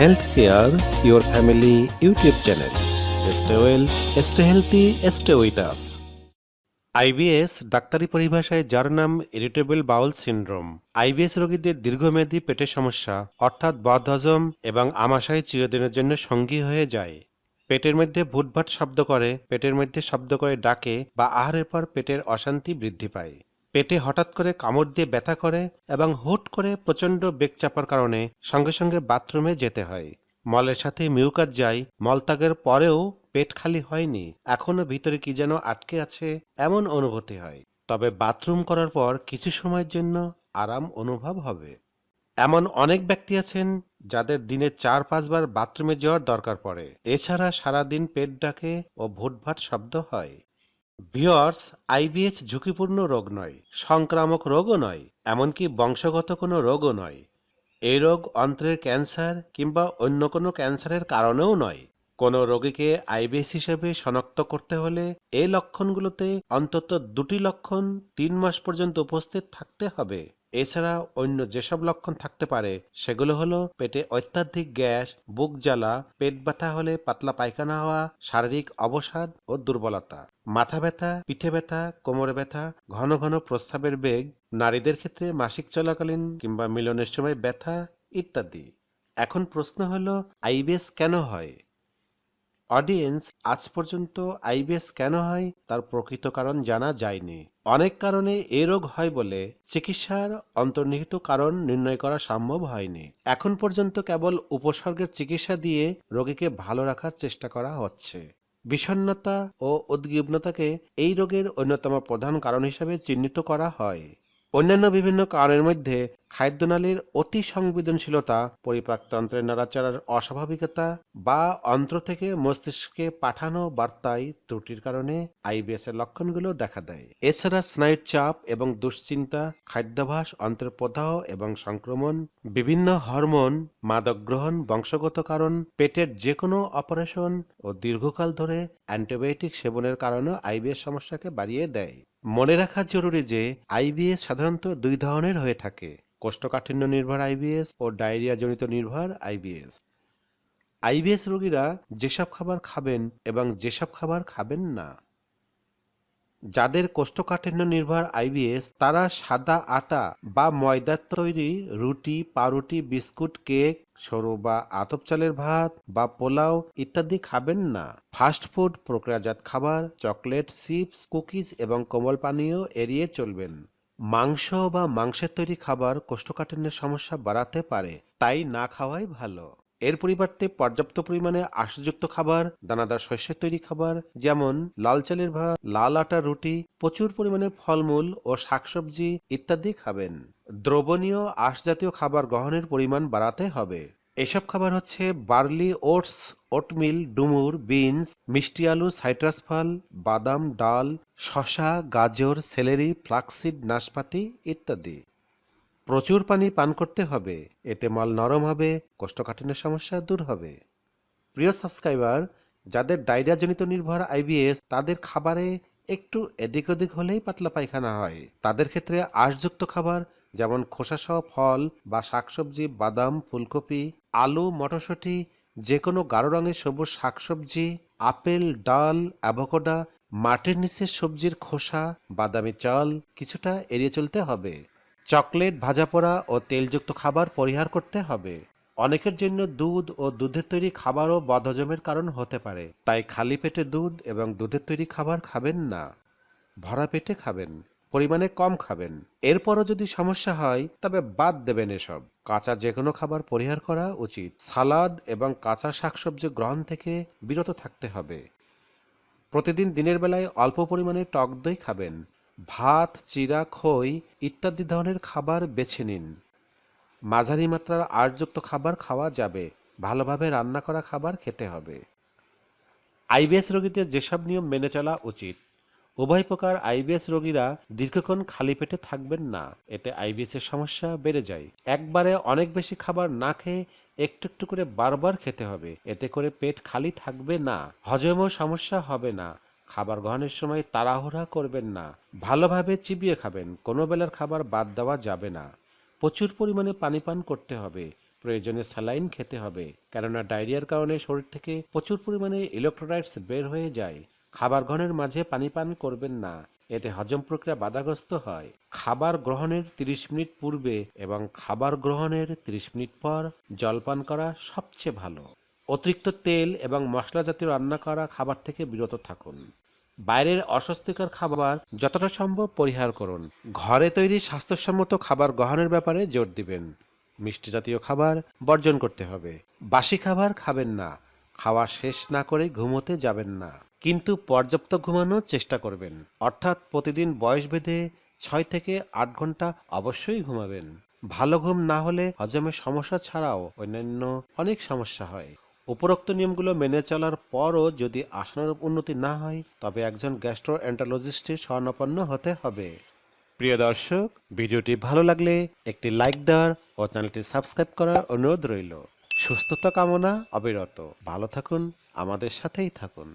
Health care your family YouTube channel stay well stay healthy stay with IBS ডাক্তারি পরিভাষায় যার নাম irritable bowel syndrome IBS রোগীদের দীর্ঘমেয়াদী পেটের সমস্যা, অর্থাৎ বদহজম এবং আমাশয় চিরদিনের জন্য সঙ্গী হয়ে যায়। পেটের মধ্যে ভুটভাট শব্দ করে, পেটের মধ্যে শব্দ করে ডাকে বা আহারের পর পেটের অশান্তি বৃদ্ধি পায়। পেটে হঠাৎ করে কামড় দিয়ে ব্যথা করে এবং হুট করে প্রচণ্ড বেগ চাপার কারণে সঙ্গে সঙ্গে বাথরুমে যেতে হয়। মলের সাথে মিউকাস যায় মলত্যাগের পরেও পেট খালি হয়নি। এখনও ভিতরে কি যেন আটকে আছে, এমন অনুভূতি হয়। তবে বাথরুম করার পর কিছু সময়ের জন্য আরাম অনুভব হবে। এমন অনেক ব্যক্তি আছেন যাদের দিনে চার, পাঁচবার বাথরুমে যাওয়ার দরকার পড়ে। এছাড়া সারাদিন পেট ডাকে ও ভুটভাট শব্দ হয়। ভিওর্স আইবিএস ঝুঁকিপূর্ণ রোগ নয়, সংক্রামক রোগও নয়, এমনকি বংশগত কোনো রোগও নয়। এই রোগ অন্ত্রের ক্যান্সার কিংবা অন্য কোনো ক্যান্সারের কারণেও নয়। কোনো রোগীকে আইবিএস হিসেবে শনাক্ত করতে হলে এই লক্ষণগুলোতে অন্তত দুটি লক্ষণ তিন মাস পর্যন্ত উপস্থিত থাকতে হবে। এছাড়া অন্য যেসব লক্ষণ থাকতে পারে, সেগুলো হলো পেটে অত্যাধিক গ্যাস, বুক জ্বালা, পেট ব্যথা হলে পাতলা পায়খানা হওয়া, শারীরিক অবসাদ ও দুর্বলতা। মাথা ব্যথা, পিঠে ব্যথা, কোমরে ব্যথা, ঘন ঘন প্রস্রাবের বেগ, নারীদের ক্ষেত্রে মাসিক চলাকালীন কিংবা মিলনের সময় ব্যথা ইত্যাদি। এখন প্রশ্ন হলো, আইবিএস কেন হয়? অডিয়েন্স আজ পর্যন্ত আইবিএস কেন হয় তার প্রকৃত কারণ জানা যায়নি। অনেক কারণে এ রোগ হয় বলে চিকিৎসার অন্তর্নিহিত কারণ নির্ণয় করা সম্ভব হয়নি। এখন পর্যন্ত কেবল উপসর্গের চিকিৎসা দিয়ে রোগীকে ভালো রাখার চেষ্টা করা হচ্ছে। বিষণ্ণতা ও উদ্বিগ্নতাকে এই রোগের অন্যতম প্রধান কারণ হিসেবে চিহ্নিত করা হয়। অন্যান্য বিভিন্ন কারণের মধ্যে খাদ্যনালীর অতি সংবেদনশীলতা পরিপাকতন্ত্রের নাড়াচাড়ার অস্বাভাবিকতা বা অন্ত্র থেকে মস্তিষ্কে পাঠানো বার্তায় ত্রুটির কারণে আইবিএস এর লক্ষণগুলো দেখা দেয়। এছাড়া স্নায়ুর চাপ এবং দুশ্চিন্তা খাদ্যাভাস অন্ত্রের প্রদাহ এবং সংক্রমণ, বিভিন্ন হরমোন মাদক গ্রহণ বংশগত কারণ, পেটের যে কোনো অপারেশন ও দীর্ঘকাল ধরে অ্যান্টিবায়োটিক সেবনের কারণে আইবিএস সমস্যাকে বাড়িয়ে দেয়। মনে রাখা জরুরি যে আইবিএস সাধারণত দুই ধরনের হয়ে থাকে। কোষ্ঠকাঠিন্য নির্ভর আইবিএস ও ডায়রিয়া জনিত নির্ভর আইবিএস আইবিএস রোগীরা যেসব খাবার খাবেন এবং যেসব খাবার খাবেন না যাদের কোষ্ঠকাঠিন্য নির্ভর আইবিএস, তারা সাদা আটা বা ময়দার তৈরি রুটি, পাউরুটি, বিস্কুট, কেক, সরু বা আতপ চালের ভাত বা পোলাও ইত্যাদি খাবেন না। ফাস্ট ফুড, প্রক্রিয়াজাত খাবার, চকলেট, চিপস, কুকিজ এবং কোমল পানীয় এড়িয়ে চলবেন। মাংস বা মাংসের তৈরি খাবার কোষ্ঠকাঠিন্যের সমস্যা বাড়াতে পারে, তাই না খাওয়াই ভালো। এর পরিবর্তে পর্যাপ্ত পরিমাণে আঁশযুক্ত খাবার, দানাদার শস্যের তৈরি খাবার, যেমন লাল চালের ভাত, লাল আটার রুটি, প্রচুর পরিমাণে ফলমূল ও শাকসবজি ইত্যাদি খাবেন। দ্রবণীয় আঁশ জাতীয় খাবার গ্রহণের পরিমাণ বাড়াতে হবে। এসব খাবার হচ্ছে বার্লি ওটস, ওটমিল, ডুমুর, বিনস, মিষ্টি আলু, সাইট্রাস ফল, বাদাম, ডাল, শসা, গাজর, সেলেরি, ফ্লাক্সিড, নাশপাতি ইত্যাদি। প্রচুর পানি পান করতে হবে। এতে মল নরম হবে, কোষ্ঠকাঠিন্যের সমস্যা দূর হবে। প্রিয় সাবস্ক্রাইবার, যাদের ডায়রিয়াজনিত নির্ভর আইবিএস তাদের খাবারে একটু এদিক ওদিক হলেই পাতলা পায়খানা হয়। তাদের ক্ষেত্রে আঁশযুক্ত খাবার যেমন খোসাসহ ফল বা শাকসবজি, বাদাম, ফুলকপি, আলু, মটরশুঁটি যে কোনো গাঢ় রঙের সবুজ শাকসবজি, আপেল, ডাল, অ্যাভোকাডা, মাটির নিচের সবজির খোসা, বাদামি চাল, কিছুটা এড়িয়ে চলতে হবে। চকলেট, ভাজা পোড়া ও তেলযুক্ত খাবার পরিহার করতে হবে। অনেকের জন্য দুধ ও দুধের তৈরি খাবারও বদহজমের কারণ হতে পারে। তাই খালি পেটে দুধ এবং দুধের তৈরি খাবার খাবেন না। ভরা পেটে খাবেন, পরিমাণে কম খাবেন। এরপরও যদি সমস্যা হয়, তবে বাদ দেবেন এসব। কাঁচা যে কোনো খাবার পরিহার করা উচিত। সালাদ এবং কাঁচা শাকসবজি গ্রহণ থেকে বিরত থাকতে হবে। প্রতিদিন দিনের বেলায় অল্প পরিমাণে টক দই খাবেন। ভাত, চিরা, খই ইত্যাদি ধরনের খাবার বেছে নিন। মাঝারি মাত্রার আঁশযুক্ত খাবার খাওয়া যাবে। ভালোভাবে রান্না করা খাবার খেতে হবে। আইবিএস রোগীদের যেসব নিয়ম মেনে চলা উচিত, উভয় প্রকার আইবিএস রোগীরা দীর্ঘক্ষণ খালি পেটে থাকবেন না। এতে আইবিএস এর সমস্যা বেড়ে যায়। একবারে অনেক বেশি খাবার না খেয়ে একটু একটু করে বারবার খেতে হবে। এতে করে পেট খালি থাকবে না, হজমেও সমস্যা হবে না। খাবার গ্রহণের সময় তাড়াহুড়া করবেন না। ভালোভাবে চিবিয়ে খাবেন। কোনো বেলার খাবার বাদ দেওয়া যাবে না। প্রচুর পরিমাণে পানি পান করতে হবে। প্রয়োজনে স্যালাইন খেতে হবে। কেননা ডায়রিয়ার কারণে শরীর থেকে প্রচুর পরিমাণে ইলেকট্রোলাইটস বের হয়ে যায়। খাবার গ্রহণের মাঝে পানি পান করবেন না। এতে হজম প্রক্রিয়া বাধাগ্রস্ত হয়। খাবার গ্রহণের 30 মিনিট পূর্বে এবং খাবার গ্রহণের 30 মিনিট পর জলপান করা সবচেয়ে ভালো। অতিরিক্ত তেল এবং মশলা জাতীয় রান্না করা খাবার থেকে বিরত থাকুন। বাইরের অস্বস্তিকর খাবার যতটা সম্ভব পরিহার করুন। ঘরে তৈরি স্বাস্থ্যসম্মত খাবার গ্রহণের ব্যাপারে জোর দিবেন। মিষ্টি জাতীয় খাবার বর্জন করতে হবে। বাসি খাবার খাবেন না। খাওয়া শেষ না করে ঘুমোতে যাবেন না। কিন্তু পর্যাপ্ত ঘুমানোর চেষ্টা করবেন। অর্থাৎ প্রতিদিন বয়স ভেদে ছয় থেকে আট ঘণ্টা অবশ্যই ঘুমাবেন। ভালো ঘুম না হলে হজমের সমস্যা ছাড়াও অন্যান্য অনেক সমস্যা হয়। উপরোক্ত নিয়মগুলো মেনে চলার পরও যদি আসনের উন্নতি না হয়, তবে একজন গ্যাস্ট্রো অ্যান্টালজিস্টের স্বর্ণাপন্ন হতে হবে। প্রিয় দর্শক, ভিডিওটি ভালো লাগলে একটি লাইক দেওয়ার ও চ্যানেলটি সাবস্ক্রাইব করার অনুরোধ রইল। সুস্থতা কামনা, অবিরত। ভালো থাকুন, আমাদের সাথেই থাকুন।